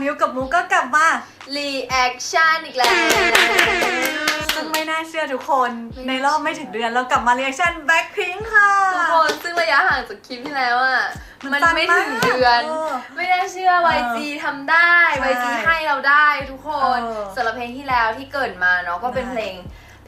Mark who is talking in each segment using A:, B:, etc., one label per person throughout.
A: มิวกับมุกก็กลับมา
B: รีแอคชั่นอีกแล้ว
A: ซึ่งไม่น่าเชื่อทุกคนในรอบไม่ถึงเดือนเรากลับมาเรีแอคชั่นแบ็คพิงค่ะ
B: ทุกคนซึ่งระยะห่างจากคลิปที่แล้วอะ
A: มัน
B: มัน
A: สั้น
B: ไม่ถึงเดือน
A: มากเออ
B: ไม่น่าเชื่อ
A: เออ
B: YG ทำได้
A: ใช่
B: YG ให้เราได้ทุกคน
A: เออ
B: สำหรับเพลงที่แล้วที่เกิดมาเนาะก็เป็น
A: ได้
B: เพลง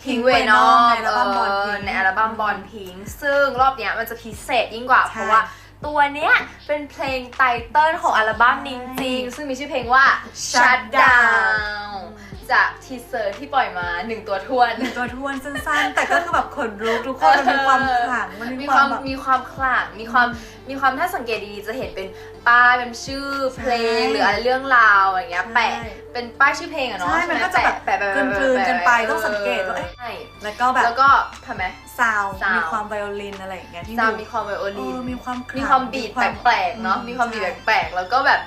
A: Pink
B: Pink Venom
A: Venom ในอัลบั้ม Born Pink
B: ในอัลบั้มบอลพิง ซึ่งรอบเนี้ยมันจะพิเศษยิ่งกว่า
A: ใช่
B: เพราะว่า ตัวเนี้ยเป็นเพลงไตเติ้ลของอัลบั้มนี้จริงๆซึ่งมีชื่อเพลงว่า Shut Down จากทีเซอร์ที่ปล่อยมาหนึ่งตัวทวน
A: หนึ่งตัวท้วนสั้นๆ แต่ก็คือแบบขนลุกทุกคนมันมีความขลังมัน
B: มี
A: มี
B: ความ
A: แบบ
B: มีความขลังมีความมีความถ้าสังเกตดีๆจะเห็นเป็นป้ายเป็นชื่อเพลง
A: ใช่
B: หรืออะไรเรื่องราวอย่างเงี้ย
A: ใช่
B: แปะเป็นป้ายชื่อเพลงอะเนาะ
A: ใช่มัน
B: ไห
A: ก็จะแบบ
B: แปะแปะแปะ
A: กลืนๆกันไป
B: แะ
A: ต้องสังเกตว่าเอ๊ะ
B: ใช่
A: แล้วก็แบบ
B: แล้วก็ทำไม
A: ซาวด์
B: ซาวด์
A: มีความไวโอลินอะไรอย่างเงี้ยที่
B: ซาว
A: ดู
B: มีความไวโอ
A: เอ
B: ลิน
A: อมีความขลัง
B: มีความบีดแปลกๆเนาะ
A: อื
B: มีความบีด
A: ใช่
B: แปลกๆแล้วก็แบบ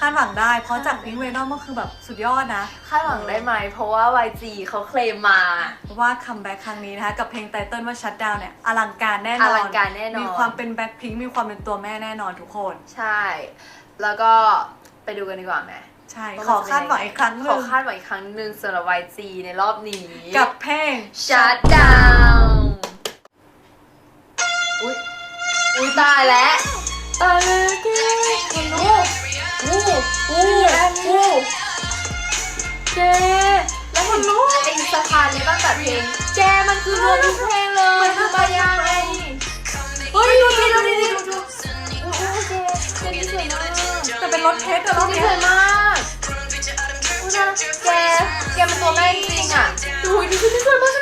B: คาดหวังได้
A: เพราะจากพิงเวนอมก็คือแบบสุดยอดนะ
B: คาดหวังได้ไหม เพราะว่า YG เขาเคลมมา
A: เพราะว่าคัมแบ็กครั้งนี้นะคะ กับเพลงไตเติ้ลว่าชัดดาวเนี่ยอลังการแน่นอน
B: อลังการแน่นอน
A: มีความเป็นแบ็คพิงมีความเป็นตัวแม่แน่นอนทุกคน
B: ใช่ แล้วก็ไปดูกันดีกว่าไหม
A: ใช่ ขอคาดหวังอีกครั้งห
B: ข
A: นึ่
B: องคาดหวังอีกครั้งหนึ่งสำหรับ YG ในรอบนี้
A: กับเพลง
B: Shut down อุ้ยอุ้ยตายแล้วตายแล้วแกคนลูก อู้อู้อู้แกแล้วคนลูกไอ้สะพานในตั้งแต่เพลงแกมันคือรวมทุกเพลงเลยมันคือมายาไงเฮ้ยดูดิดูดิดูดิโอ้โหแกแกนี่สวยมาก
A: แต่เป็นรถเทสแต่รถ
B: นี่
A: เท
B: สว
A: ส
B: ยมากอุ๊ยน่าแกแกเป็นตัวแม่จริงๆอะดูดิชุดนี้สวยมากชุดนี้สวยมาก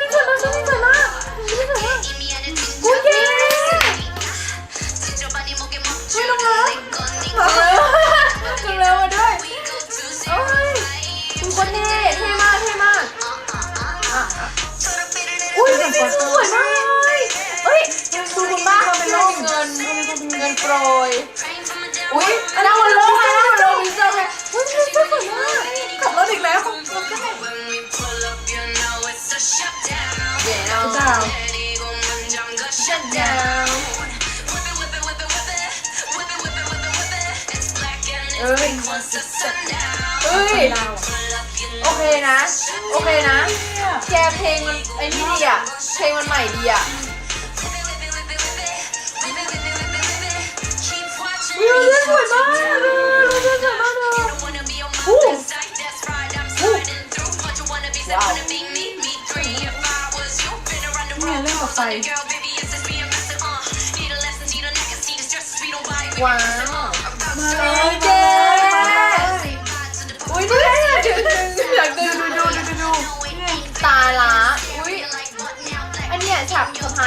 B: สวยมากเลยเอ้ยดูคุณมาเขาเป็นโลกเงินเงินโปรยอุ้ยนั่งบนโลกไงนั่งบนโลกวิจารณ์ไงอุ้ยสวยมาก
A: ขับรถอีกแล้ว
B: เดี๋ยว
A: ดาว
B: ชัดดาวเอ้ยเอ้ย
A: ดาว
B: โอเคนะ โอเคนะ แกเพลงมันไอ้นี่ดีอะ เพลงมันใหม่ดีอะวิวเล่นสวยมากเลยเล่นสวยมากเลยอู้อู้ว้าว
A: เนี่ยเล่นกับไฟ
B: ว้าว
A: มาเล
B: เอ้
A: ย
B: ยเจ๊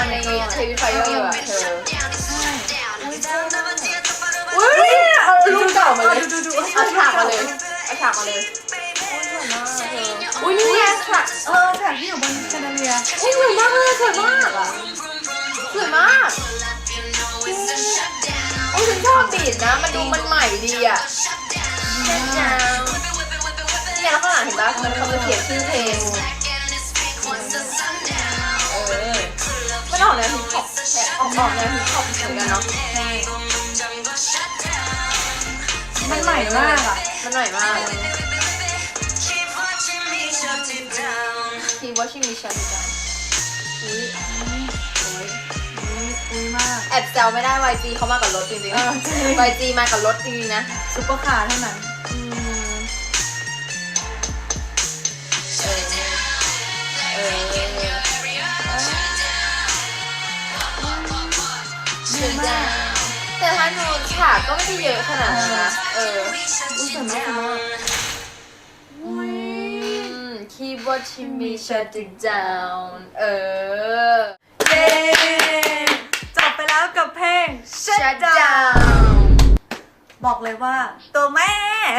B: ากสะพานในเทวิไฟเออร์อะเธออุ้ยเอารูปเก่ามาเลย
A: ดูดู
B: เอาฉากมาเลยเอาฉากมาเลยอุ้ยนี่ไงฉาก
A: เออฉากที่อยู่บนแชนเดเลีย
B: อุ้ยสวยมากเลยสวยมากอะสวยมากโอ้ยฉันชอบบีดนะ มันดูมันใหม่ดีอะเนี่ยแล้วข้างหลังเห็นปะมันเขาจะเขียนชื่อเพลง ออกแนวฮิปฮออกออกแนวฮิปฮอปเหมือนกันเนาะ
A: มันใหม่มากอะ
B: มันใหน่มากทีวอชิ่งมิชันจ้ะอุ้ย
A: อุ้ยมาก
B: แอบแซวไม่ได้ YG เขามากับรถจริง
A: เออจริง
B: ๆ YG มากับรถจริงๆนะ
A: ซุปเปอร์คาร์เท่านั้น
B: ชื่อจ้าแต่ถ้านูฉากก็ไม่ได้เยอะขนาดนั้นนะเออ
A: อุ้ยสวยมากสวยมากอุ้ย
B: Keep watching me shut it down เออ
A: เย้จบไปแล้วกับเพลง
B: shut down
A: บอกเลยว่า ตัวแม่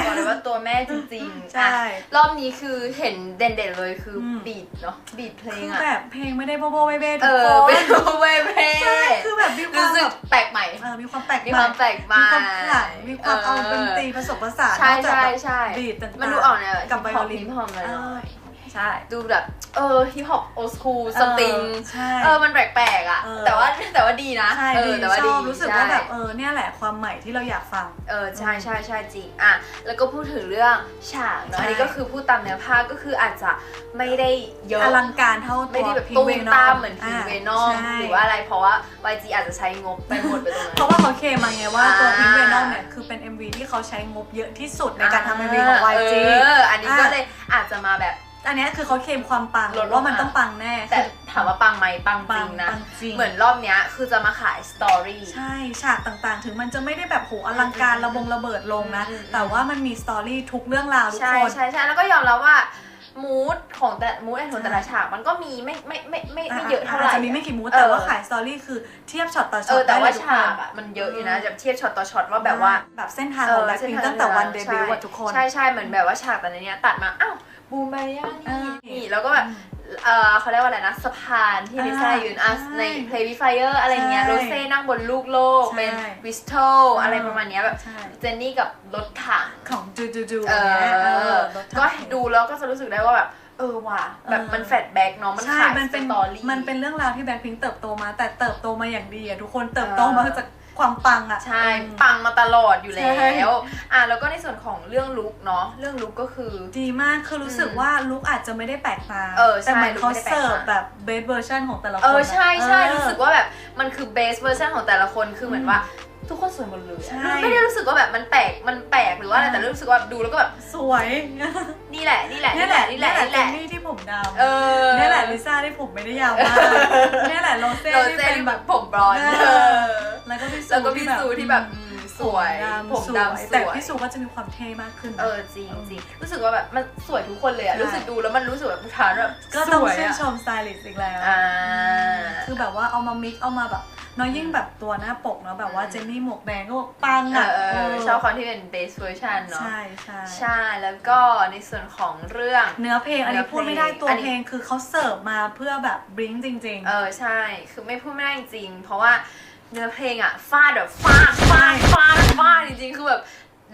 B: บอกเลยว่าตัวแม่จริงๆ
A: ใช่
B: อะรอบนี้คือเห็นเด่นๆเลยคืออ
A: ม
B: บีดเนาะบีดเพล
A: คื
B: ง
A: อ
B: อะ
A: แบบเพลงไม่ได้โบโบเบ้เบ้
B: เอ
A: ทุก
B: อ
A: ค
B: เป็น
A: น
B: เวเพล
A: ใช่คือแบบมีความ
B: รู้สึ
A: แบ
B: ก
A: บ
B: แปลกใหม่
A: เออมีความแปลก
B: มีความแปลกใหม่
A: มีความขลังมีความเอา
B: เออ
A: ดนตรีผสมผสาน
B: ใช่
A: นอกจาก
B: ใช่
A: แบบ
B: ใช่
A: บีทต่างๆ
B: มันดูออกแนว
A: กับไวโอลิน
B: ฮิปฮอปเลย
A: เอ
B: เนาะ
A: อ
B: ใช่ ดูแบบเออฮิปฮอปโอสคูลสติง
A: ใช่
B: เออมันแปลกๆอะ
A: เออ
B: แต่ว่าแต่ว่าดีนะ
A: ใช่
B: เอ
A: ดี
B: อแต่ว่า
A: ช
B: ดี
A: อบรู้สึกว่าแบบ
B: ใช่
A: เออเนี่ยแหละความใหม่ที่เราอยากฟัง
B: เออใช่ใช่ใช่จริงอะแล้วก็พูดถึงเรื่องฉากเนาะ
A: ใช่
B: อันนี้ก็คือพูดตามเนื้อผ้าก็คืออาจจะไม่ได้เยอะ
A: อลังการเท่าตัว
B: ไม่ได้แบบ
A: พิง
B: ตุ้ม
A: เวนอ
B: ตาม
A: ม
B: เหมือนพิง
A: อ่า
B: เวนอม
A: ใช่
B: หรือว่าอะไรเพราะว่า YG อาจจะใช้งบไปหมดไปตรงนั้น
A: เพราะว่าเขาเคลมมาไงว่าตัว
B: อ่า
A: พิงเวนอมเนี่ยคือเป็น MV ที่เขาใช้งบเยอะที่สุดในการทำ MV ของ YG
B: เอออันนี้ก็
A: อะ
B: เลยอาจจะมาแบบ
A: อันเนี้ยคือเขาเคลมความปัง
B: ลดลง
A: ว่ามัน
B: มา
A: ต้องปังแน่
B: แต่
A: คือ
B: ถามว่าปังไหมปังจ
A: ปั
B: ริ
A: ง
B: งนะ
A: ปังจริง
B: เหมือนรอบเนี้ยคือจะมาขายสตอรี่
A: ใช่ฉากต่างๆ ถึงมันจะไม่ได้แบบโหอลังการระบงระเบิดลงนะ
B: อืมอืม
A: แต่ว่ามันมีสตอรี่ทุกเรื่องราวทุก
B: ใช่
A: คน
B: ใช่ใช่แล้วก็ยอมรับว่ามูดของแต่มูดแอนของแต่ละฉากมันก็มีไม่ไม่ไม่ไม่ไม่เยอะเท่าไหร่
A: จจะมีไม่กี่มูด
B: เออ
A: แต่ว่าขายสตอรี่คือเทียบช็อตต่อ
B: เอ
A: ช็อ
B: อ
A: ต
B: แต่
A: ได้เล
B: ว่าย
A: ทุกค
B: ฉานกอะมันเยอะอยู่นะจะเทียบช็อตต่อช็อตว่า
A: แบ
B: แบบบ
A: ว่า
B: ว่า
A: แบบเส้นทางของแบล็คพิงตั้งแต่วันเดบิวต์อะทุกคน
B: ใช่ใช่เหมือนแบบว่าฉากแต่ในเนี้ยตัดมาอ้าว บูมไปยัง
A: เออ
B: นี่ แล้วก็แบบเออเขาเรียกว่าอะไรนะสะพานที่
A: อ่า
B: ลิซ่ายืนอะ
A: ใช่
B: ใน Play with Fire อะไรเงี้ย
A: ใช่
B: โรเซ่นั่งบนลูกโลก
A: ใช่
B: เป็นวิสโตอะไรประมาณเนี้ยแบบ
A: ใช่
B: เจนนี่กับรถถัง
A: ของจูจูจู
B: เอ
A: นี่ย
B: อ
A: รถถัง
B: ก็ดูแล้วก็จะรู้สึกได้ว่าแบบเออว่ะแบบ
A: เออ
B: มันแฟลชแบ็กเนาะมัน
A: ใช่
B: ขาย
A: มัน
B: ส
A: เป็น
B: ตอรี่
A: มันเป็นเรื่องราวที่แบล็คพิงเติบโตมา แต่เติบโตมาอย่างดีอะทุกคนเติบโต
B: เออ
A: มาจาก ความปังอะ
B: ใช่
A: อืม
B: ปังมาตลอดอยู่แล้
A: ใช่
B: วอะแล้วก็ในส่วนของเรื่องลุคเนาะเรื่องลุคก็คือ
A: ดีมากคือรู้สึก
B: อืม
A: ว่าลุคอาจจะไม่ได้แปลกตา
B: เออใช่
A: แต่เหมือนเขา
B: ลุคไม่ได้แปลกตา
A: เสิร์ฟแบบเบสเวอร์ชันของแต่ละคน
B: เออใช่ใช่
A: เออ
B: รู้สึกว่าแบบมันคือเบสเวอร์ชันของแต่ละคนคือเหมือนว่า ทุกคนสวยหมดเลย
A: ใช่
B: ไม่ได้รู้สึกว่าแบบมันแปลกมันแปลกหรือว่าอะไร
A: ใช่
B: แต่รู้สึกว่าดูแล้วก็แบบ
A: สวย
B: นี่แหละนี่แหละ
A: นี่แหละ
B: นี่แหละ
A: นี่
B: นี่
A: แห
B: แห
A: ละ
B: ละ
A: เจนนี่ที่ผมดำ
B: เออ
A: นี่แหละลิซ่าที่ผมไม่ได้ยาวมากนี่แหละโรเซ่
B: โร
A: ที่
B: เซ่
A: เป็น
B: ที่
A: แบ
B: แบบบผมบลอนด์
A: เอ
B: เอ
A: อ
B: อ
A: แล้วก็พี่ซู
B: แล้วก็พี่ซูที่แบบอืม สวย
A: ผ
B: ผมม
A: ดำ
B: ดำ
A: ส
B: ส
A: วยแต่
B: วย
A: พี่ซูก็จะมีความเท่มากขึ้นนะ
B: เออจริงจริงรู้สึกว่าแบบมันสวยทุกคนเลยอะ
A: ใช่
B: รู้สึกดูแล้วมันรู้สึกแบบผู้ชายแบบ
A: ก็
B: ส
A: ต้อง
B: วย
A: ชื่น
B: อะ
A: ชมสไตลิสต์อีกแล้ว
B: อ่า
A: คือแบบว่าเอามามิกเอามาแบบเน้อยยิ่งแบบตัวหน้าปกเนาะแบบว่า
B: อืม
A: เจนนี่หมวกแดงก็ปัง
B: เอ
A: อะ
B: อเออ
A: เออ
B: ชอบความที่เป็นเบสเวอร์ชันเนาะ
A: ใช่ใช่
B: ใช่แล้วก็ในส่วนของเรื่อง
A: เนื้อเพลงอัน
B: เนื้
A: นี้
B: อเพลง
A: พูดไม่ได้ตัว
B: อันนี้
A: เพลงคือเขาเสิร์ฟมาเพื่อแบบบริ้งจริง
B: เออใช่ คือไม่พูดไม่ได้จริงๆเพราะว่า เนื้อเพลงอะฟาดแบบฟาดฟาดฟาดฟาดจริงๆคือแบบ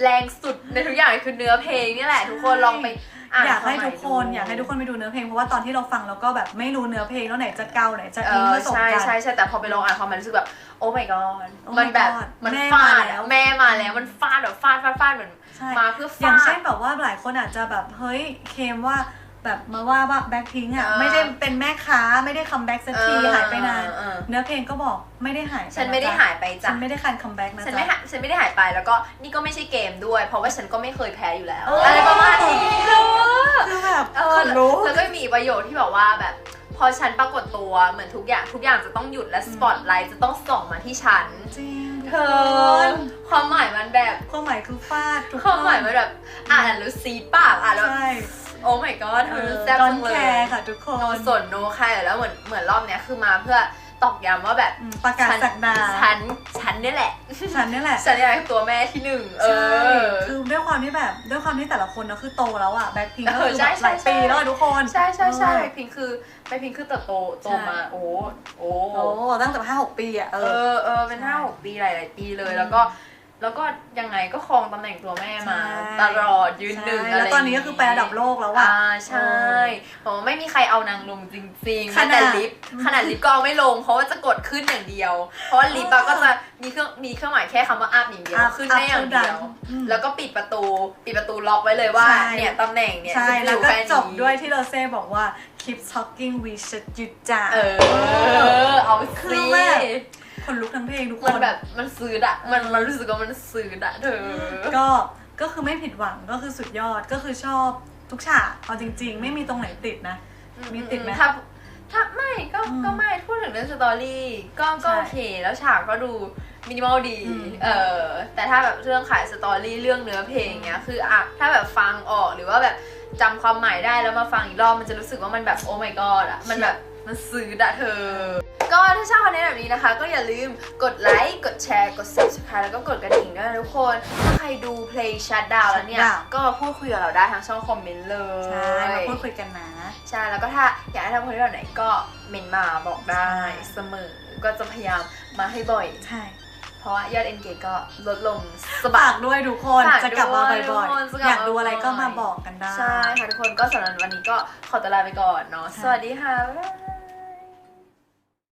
B: แรงสุดในทุกอย่างคือเนื้อเพลงนี่แหละทุกคนลองไปอ่าน
A: อยากให้
B: ควม
A: ทุกคน
B: ดู
A: อยากให้ทุกคนไปดูเนื้อเพลงเพราะว่าตอนที่เราฟังเราก็แบบไม่รู้เนื้อเพลงแล้วไหนจะเกาไหนจะ
B: เอ
A: อิง
B: อ
A: ผสม
B: ใช่
A: กัน
B: ใช่ใช่แต่พอไปลองอ่านความหมายรู้สึกแบบโอ้ my god
A: Oh my
B: มันแบบ
A: god
B: มัน
A: แม่
B: ฟาด
A: มาแล้
B: อะ
A: ว
B: แม่มาแล้วมันฟาดแบบฟาดฟาดฟาดเหมือน
A: ใช่
B: มาเพื่อ
A: อ
B: ฟา
A: ย่าง
B: ด
A: เช่นแบบว่าหลายคนอาจจะแบบเฮ้ยเคลมว่า แบบมาว่าว่าแบ็คพิงอะ
B: เออ
A: ไม่ได้เป็นแม่ค้าไม่ได้คัมแบ็กสักที
B: เออ
A: หายไปนาน
B: เออ
A: เนื้อเพลงก็บอกไม่ได้หายป
B: ฉันไม่ได้ะ
A: จ๊ะ
B: หายไปจ้ะ
A: ฉันไม่ได้คันคัมแบ็กนะ
B: ฉัน
A: จ๊ะ
B: ไม่หายฉันไม่ได้หายไปแล้วก็นี่ก็ไม่ใช่เกมด้วย เพราะว่าฉันก็ไม่เคยแพ้อยู่แล้ว
A: เอออ
B: อะไรประมาณนี้เออ
A: คือแบบ
B: เอ
A: ข
B: อน
A: ลุก
B: แล้วก็มีประโยชน์ที่แบบว่าแบบ พอฉันปรากฏตัวเหมือนทุกอย่างทุกอย่างจะต้องหยุดและสปอตไลท์จะต้องส่องมาที่ฉัน
A: จริง
B: เธอความหมายมันแบบ
A: ความหมายคือฟาดทุก
B: ความหมายมันแบบอ่านแล้วซีดปากอ่านแล้ว
A: ใช่
B: โอ้ my god เธ
A: เอ
B: อ
A: อ
B: แซ่บ
A: ดอ
B: จั
A: น
B: งเล
A: แค
B: ย
A: ร์ค่ะทุกคน
B: โนสนโนใครแล้วเหมือนเหมือนรอบเนี้ยคือมาเพื่อตอกย้ำว่าแบบ
A: อืมประกาศ
B: ฉัน
A: สักดา
B: ฉันฉันเนี่ยแหละ
A: ฉันนี่แหละ
B: ฉันเนี่ยแหละตัวแม่ที่หนึ่งเอ
A: ใช่
B: อ
A: คือด้วยความที่แบบด้วยความที่แต่ละคนเนาะคือโตแล้วอะแบ็คพิงก็
B: เออ
A: คือ
B: ใช่
A: แบบหลาย
B: ใช่
A: ปีแล้วอะทุกคน
B: ใช่ใช่ใช่
A: เอ
B: ไป
A: อ
B: พิงคือไปพิงคือเติบโตโต
A: ใช่
B: มาโอ้โอ้
A: โอ้ตั้งแต่ห้าหกปีอะเอ
B: เอ
A: อ
B: อเออเป็น
A: ใช่
B: ห้าหกปีหลายๆปีเลย
A: อืม
B: แล้วก็ แล้วก็ยังไงก็ครองตำแหน่งตัวแม่มา
A: ใช่
B: ตลอดยืนหนึ่ง
A: ใช่
B: อะไร
A: แล้วตอนนี้ก็คือไประดับโลกแล้วอะ
B: อ่าใช่ผมว่าไม่มีใครเอานางลงจริงๆ
A: ขนาด
B: แม้แต่ลิฟต์ขนาดลิฟต์ก็เอาไม่ลง เพราะว่าจะกดขึ้นอย่างเดียว เพราะว่าลิฟต์อะก็จะมีเครื่องมีเครื่องหมายแค่คำว่าอัพอย่างเดียว
A: up
B: ขึ้นได้อย่างเดียว
A: up อืม
B: แล้วก็ปิดประตูปิดประตูล็อกไว้เลยว่า
A: ใช่
B: เนี่ยตำแหน่งเนี่ย
A: ใช่
B: จะอ
A: แล้ว
B: ยู่
A: ก็
B: ค่นี้
A: จบด้วยที่เราเซ่บอกว่า keep talking we should หยุดจ้า
B: เออ เอา
A: คื
B: สิ
A: อแบบ คนลุกทั้งเพลงทุกค
B: มัน
A: น
B: แบบมันซื้อดะมันมันรู้สึกว่ามันซื้อดะเธอ
A: ก็ก็คือไม่ผิดหวังก็คือสุดยอดก็คือชอบทุกฉากเอาจริง ๆ ไม่มีตรงไหนติดนะ มีติดไหม
B: ถ้าถ้าไม่ก็
A: อืม
B: ก็ไม่พูดถึงเรื่องสตอรี่ก็ก็
A: ใช่
B: โอเคแล้วฉากก็ดูมินิมอลดี
A: อืม
B: เออแต่ถ้าแบบเรื่องขายสตอรี่เรื่องเนื้อเพลงเนี้ยคืออะถ้าแบบฟังออกหรือว่าแบบจำความหมายได้แล้วมาฟังอีกรอบมันจะรู้สึกว่ามันแบบโอ้ my god อะมันแบบ มันซื้อดะเธอ ก็ถ้าชอบคอนเทนต์แบบนี้นะคะ ก็อย่าลืมกดไลค์ กดแชร์ กด subscribe แล้วก็กดกระดิ่งด้วยนะทุกคน ถ้าใครดู play shutdown แล้วเนี่ย
A: Shutdown
B: ก็มาพูดคุยกับเราได้ทางช่องคอมเมนต์เลย
A: ใช่มาพูดคุยกันนะ
B: ใช่ แล้วก็ถ้าอยากให้ทำคอนเทนต์แบบไหนก็เมนมาบอกได้
A: ใช่
B: เสมอ ก็จะพยายามมาให้บ่อย
A: ใช่
B: เเพราะว่ายอด engage ก็ลดลงสะบั
A: ฝา
B: ด
A: กด้วยทุกคน
B: ฝาก
A: จะกลับมา
B: ด้วย
A: บ่อย
B: ทุกคนจะกลับมา
A: ๆ อยากดูอะไรก็
B: บ่อยๆ
A: มาบอกกันได้
B: ใช่ค่ะทุกคนก็สำหรับวันนี้ก็ขอตัวลาไปก่อนเนาะ
A: ค่ะ
B: สวัสดีค่ะบ๊ายบาย